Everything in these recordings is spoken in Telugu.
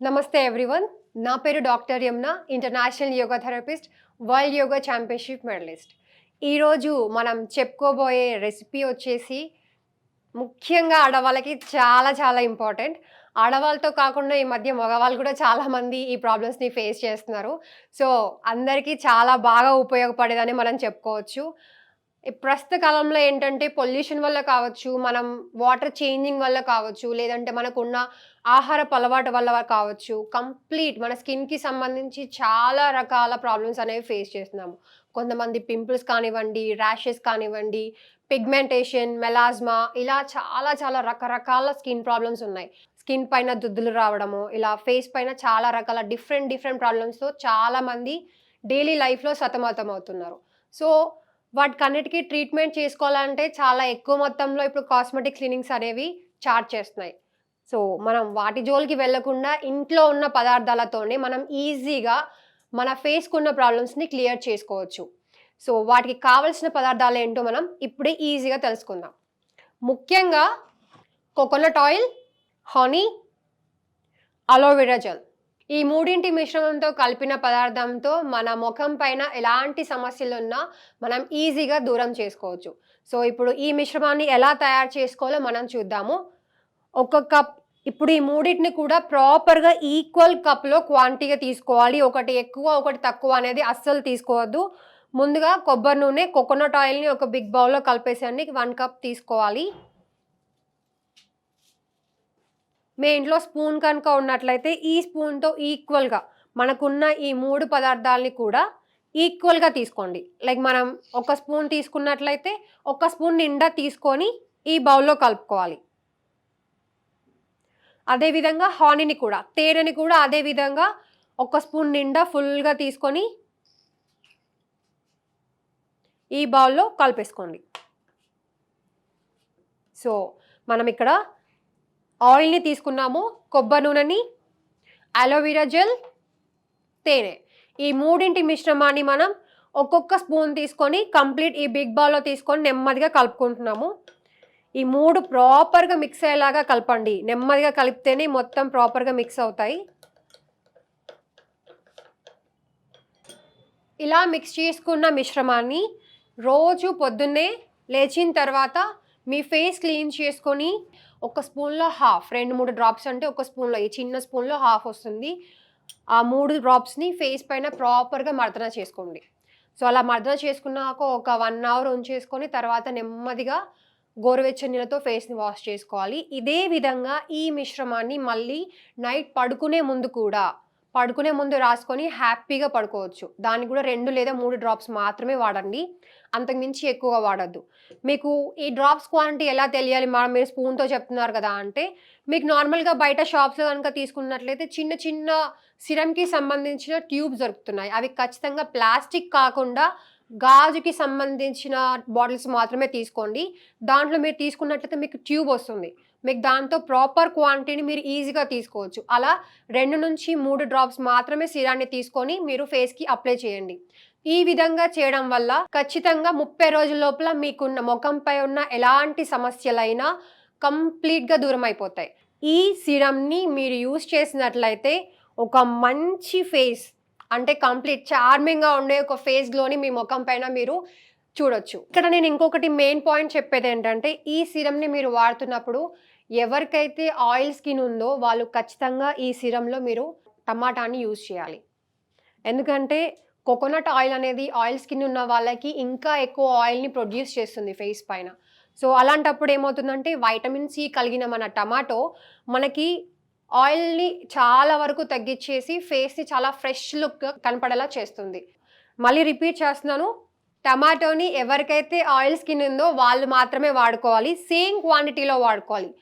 నమస్తే ఎవ్రీవన్. నా పేరు doctor Yamuna international yoga therapist world yoga championship medallist. ఈరోజు మనం చెప్పుకోబోయే రెసిపీ వచ్చేసి ముఖ్యంగా ఆడవాళ్ళకి చాలా చాలా ఇంపార్టెంట్. ఆడవాళ్ళతో కాకుండా ఈ మధ్య మగవాళ్ళు కూడా చాలామంది ఈ ప్రాబ్లమ్స్ని ఫేస్ చేస్తున్నారు. సో అందరికీ చాలా బాగా ఉపయోగపడేదని మనం చెప్పుకోవచ్చు. ప్రస్తుత కాలంలో ఏంటంటే పొల్యూషన్ వల్ల కావచ్చు మనం వాటర్ చేంజింగ్ వల్ల కావచ్చు లేదంటే మనకున్న ఆహారపు అలవాటు వల్ల కావచ్చు కంప్లీట్ మన స్కిన్కి సంబంధించి చాలా రకాల ప్రాబ్లమ్స్ అనేవి ఫేస్ చేస్తున్నాము. కొంతమంది పింపుల్స్ కానివ్వండి ర్యాషెస్ కానివ్వండి పిగ్మెంటేషన్ మెలాజ్మా ఇలా చాలా చాలా రకరకాల స్కిన్ ప్రాబ్లమ్స్ ఉన్నాయి. స్కిన్ పైన దుద్దులు రావడము ఇలా ఫేస్ పైన చాలా రకాల డిఫరెంట్ డిఫరెంట్ ప్రాబ్లమ్స్తో చాలామంది డైలీ లైఫ్లో సతమతం అవుతున్నారు సో వాటికన్నిటికీ ట్రీట్మెంట్ చేసుకోవాలంటే చాలా ఎక్కువ మొత్తంలో ఇప్పుడు కాస్మెటిక్ క్లీనింగ్స్ అనేవి చార్జ్ చేస్తున్నాయి. సో మనం వాటి జోలికి వెళ్ళకుండా ఇంట్లో ఉన్న పదార్థాలతోనే మనం ఈజీగా మన ఫేస్కు ఉన్న ప్రాబ్లమ్స్ని క్లియర్ చేసుకోవచ్చు. సో వాటికి కావలసిన పదార్థాలు ఏంటో మనం ఇప్పుడే ఈజీగా తెలుసుకుందాం. ముఖ్యంగా coconut oil honey aloe vera gel ఈ మూడింటి మిశ్రమంతో కలిపిన పదార్థంతో మన ముఖం పైన ఎలాంటి సమస్యలు ఉన్నా మనం ఈజీగా దూరం చేసుకోవచ్చు. సో ఇప్పుడు ఈ మిశ్రమాన్ని ఎలా తయారు చేసుకోవాలో మనం చూద్దాము. ఒక కప్ ఇప్పుడు ఈ మూడింటిని కూడా ప్రాపర్గా ఈక్వల్ కప్లో క్వాంటిటీగా తీసుకోవాలి. ఒకటి ఎక్కువ ఒకటి తక్కువ అనేది అస్సలు తీసుకోవద్దు. ముందుగా కొబ్బరి నూనె కోకోనట్ ఆయిల్ని ఒక బిగ్ బౌల్లో కలిపేసండి వన్ కప్ తీసుకోవాలి. మీ ఇంట్లో స్పూన్ కనుక ఉన్నట్లయితే ఈ స్పూన్తో ఈక్వల్గా మనకున్న ఈ మూడు పదార్థాలని కూడా ఈక్వల్గా తీసుకోండి. లైక్ మనం ఒక స్పూన్ తీసుకున్నట్లయితే ఒక స్పూన్ నిండా తీసుకొని ఈ బౌల్లో కలుపుకోవాలి. అదేవిధంగా హానీని కూడా తేనెని కూడా అదే విధంగా ఒక స్పూన్ నిండా ఫుల్గా తీసుకొని ఈ బౌల్లో కలిపేసుకోండి. సో మనం ఇక్కడ ఆయిల్ని తీసుకున్నాము కొబ్బరి నూనెని అలోవెరా జెల్ తేనె. ఈ మూడింటి మిశ్రమాన్ని మనం ఒక్కొక్క స్పూన్ తీసుకొని కంప్లీట్ ఈ బిగ్ బాల్లో తీసుకొని నెమ్మదిగా కలుపుకుంటున్నాము. ఈ మూడు ప్రాపర్గా మిక్స్ అయ్యేలాగా కలపండి. నెమ్మదిగా కలిపితేనే మొత్తం ప్రాపర్గా మిక్స్ అవుతాయి. ఇలా మిక్స్ చేసుకున్న మిశ్రమాన్ని రోజు పొద్దున్నే లేచిన తర్వాత మీ ఫేస్ క్లీన్ చేసుకొని ఒక స్పూన్లో హాఫ్ రెండు మూడు డ్రాప్స్ అంటే ఒక స్పూన్లో ఈ చిన్న స్పూన్లో హాఫ్ వస్తుంది. ఆ మూడు డ్రాప్స్ని ఫేస్ పైన ప్రాపర్గా మర్దన చేసుకోండి. సో అలా మర్దన చేసుకున్నాక ఒక వన్ అవర్ ఉంచేసుకొని తర్వాత నెమ్మదిగా గోరువెచ్చని నీళ్ళతో ఫేస్ని వాష్ చేసుకోవాలి. ఇదే విధంగా ఈ మిశ్రమాన్ని మళ్ళీ నైట్ పడుకునే ముందు కూడా పడుకునే ముందు రాసుకొని హ్యాపీగా పడుకోవచ్చు. దానికి కూడా రెండు లేదా మూడు డ్రాప్స్ మాత్రమే వాడండి. అంతకుమించి ఎక్కువగా వాడద్దు. మీకు ఈ డ్రాప్స్ క్వాంటిటీ ఎలా తెలియాలి? మా మీరు స్పూన్తో చెప్తున్నారు కదా అంటే మీకు నార్మల్గా బయట షాప్స్లో కనుక తీసుకున్నట్లయితే చిన్న చిన్న సిరంకి సంబంధించిన ట్యూబ్స్ దొరుకుతున్నాయి. అవి ఖచ్చితంగా ప్లాస్టిక్ కాకుండా గాజుకి సంబంధించిన బాటిల్స్ మాత్రమే తీసుకోండి. దాంట్లో మీరు తీసుకున్నట్లయితే మీకు ట్యూబ్ వస్తుంది. మీకు దాంతో ప్రాపర్ క్వాంటిటీని మీరు ఈజీగా తీసుకోవచ్చు. అలా రెండు నుంచి మూడు డ్రాప్స్ మాత్రమే సిరాన్ని తీసుకొని మీరు ఫేస్కి అప్లై చేయండి. ఈ విధంగా చేయడం వల్ల ఖచ్చితంగా ముప్పై రోజుల లోపల మీకున్న ముఖంపై ఉన్న ఎలాంటి సమస్యలైనా కంప్లీట్గా దూరం అయిపోతాయి ఈ సిరమ్ని మీరు యూస్ చేసినట్లయితే ఒక మంచి ఫేస్ అంటే కంప్లీట్ చార్మింగ్గా ఉండే ఒక ఫేస్ గ్లోని మీ ముఖం పైన మీరు చూడొచ్చు. ఇక్కడ నేను ఇంకొకటి మెయిన్ పాయింట్ చెప్పేది ఏంటంటే ఈ సిరమ్ని మీరు వాడుతున్నప్పుడు ఎవరికైతే ఆయిల్ స్కిన్ ఉందో వాళ్ళు ఖచ్చితంగా ఈ సిరంలో మీరు టమాటాని యూజ్ చేయాలి. ఎందుకంటే కోకోనట్ ఆయిల్ అనేది ఆయిల్ స్కిన్ ఉన్న వాళ్ళకి ఇంకా ఎక్కువ ఆయిల్ని ప్రొడ్యూస్ చేస్తుంది ఫేస్ పైన. సో అలాంటప్పుడు ఏమవుతుందంటే వైటమిన్ సి కలిగిన మన టమాటో మనకి ఆయిల్ని చాలా వరకు తగ్గించేసి ఫేస్ని చాలా ఫ్రెష్ లుక్ కనపడేలా చేస్తుంది. మళ్ళీ రిపీట్ చేస్తున్నాను. టమాటోని ఎవరికైతే ఆయిల్ స్కిన్ ఉందో వాళ్ళు మాత్రమే వాడుకోవాలి. సేమ్ క్వాంటిటీలో వాడుకోవాలి.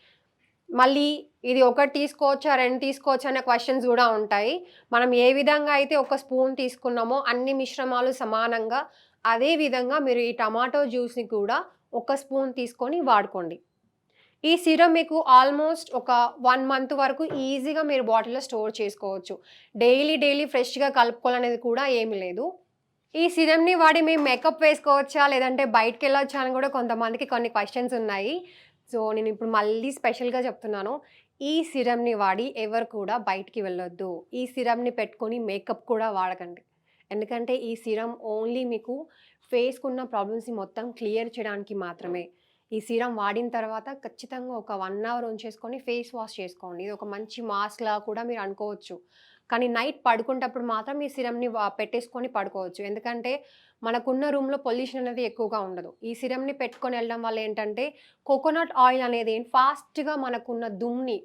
మళ్ళీ ఇది ఒకటి తీసుకోవచ్చా రెండు తీసుకోవచ్చా అనే క్వశ్చన్స్ కూడా ఉంటాయి. మనం ఏ విధంగా అయితే ఒక స్పూన్ తీసుకున్నామో అన్ని మిశ్రమాలు సమానంగా అదే విధంగా మీరు ఈ టమాటో జ్యూస్ని కూడా ఒక స్పూన్ తీసుకొని వాడుకోండి. ఈ సిరం మీకు ఆల్మోస్ట్ ఒక వన్ మంత్ వరకు ఈజీగా మీరు బాటిల్లో స్టోర్ చేసుకోవచ్చు. డైలీ డైలీ ఫ్రెష్గా కలుపుకోవాలనేది కూడా ఏమీ లేదు. ఈ సిరంని వాడి మేము మేకప్ వేసుకోవచ్చా లేదంటే బయటకు వెళ్ళొచ్చా అని కూడా కొంతమందికి కొన్ని క్వశ్చన్స్ ఉన్నాయి. సో నేను ఇప్పుడు మళ్ళీ స్పెషల్గా చెప్తున్నాను. ఈ సిరమ్ని వాడి ఎవరు కూడా బయటికి వెళ్ళొద్దు. ఈ సిరమ్ని పెట్టుకొని మేకప్ కూడా వాడకండి. ఎందుకంటే ఈ సిరమ్ ఓన్లీ మీకు ఫేస్కున్న ప్రాబ్లమ్స్ని మొత్తం క్లియర్ చేయడానికి మాత్రమే. ఈ సిరం వాడిన తర్వాత ఖచ్చితంగా ఒక వన్ అవర్ ఉంచేసుకొని ఫేస్ వాష్ చేసుకోండి. ఇది ఒక మంచి మాస్క్లా కూడా మీరు అనుకోవచ్చు. కానీ నైట్ పడుకునేటప్పుడు మాత్రం ఈ సిరమ్ని పెట్టేసుకొని పడుకోవచ్చు. ఎందుకంటే మనకున్న రూమ్లో పొల్యూషన్ అనేది ఎక్కువగా ఉండదు. ఈ సిరమ్ని పెట్టుకొని వెళ్ళడం వల్ల ఏంటంటే కోకోనట్ ఆయిల్ అనేది ఫాస్ట్గా మనకున్న దుమ్ని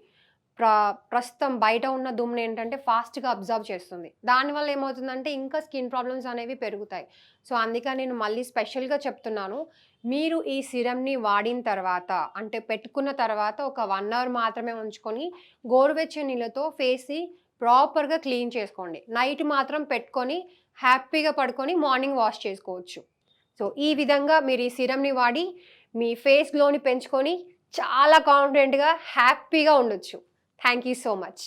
ప్ర ప్రస్తుతం బయట ఉన్న దుమ్ని ఏంటంటే ఫాస్ట్గా అబ్జర్వ్ చేస్తుంది. దానివల్ల ఏమవుతుందంటే ఇంకా స్కిన్ ప్రాబ్లమ్స్ అనేవి పెరుగుతాయి. సో అందుకని నేను మళ్ళీ స్పెషల్గా చెప్తున్నాను. మీరు ఈ సిరమ్ని వాడిన తర్వాత అంటే పెట్టుకున్న తర్వాత ఒక వన్ అవర్ మాత్రమే ఉంచుకొని గోరువెచ్చని నీళ్ళతో ఫేసి ప్రాపర్గా క్లీన్ చేసుకోండి. నైట్ మాత్రం పెట్టుకొని హ్యాపీగా పడుకొని మార్నింగ్ వాష్ చేసుకోవచ్చు. సో ఈ విధంగా మీరు ఈ సిరమ్ని వాడి మీ ఫేస్ గ్లోని పెంచుకొని చాలా కాన్ఫిడెంట్గా హ్యాపీగా ఉండొచ్చు. Thank you so much.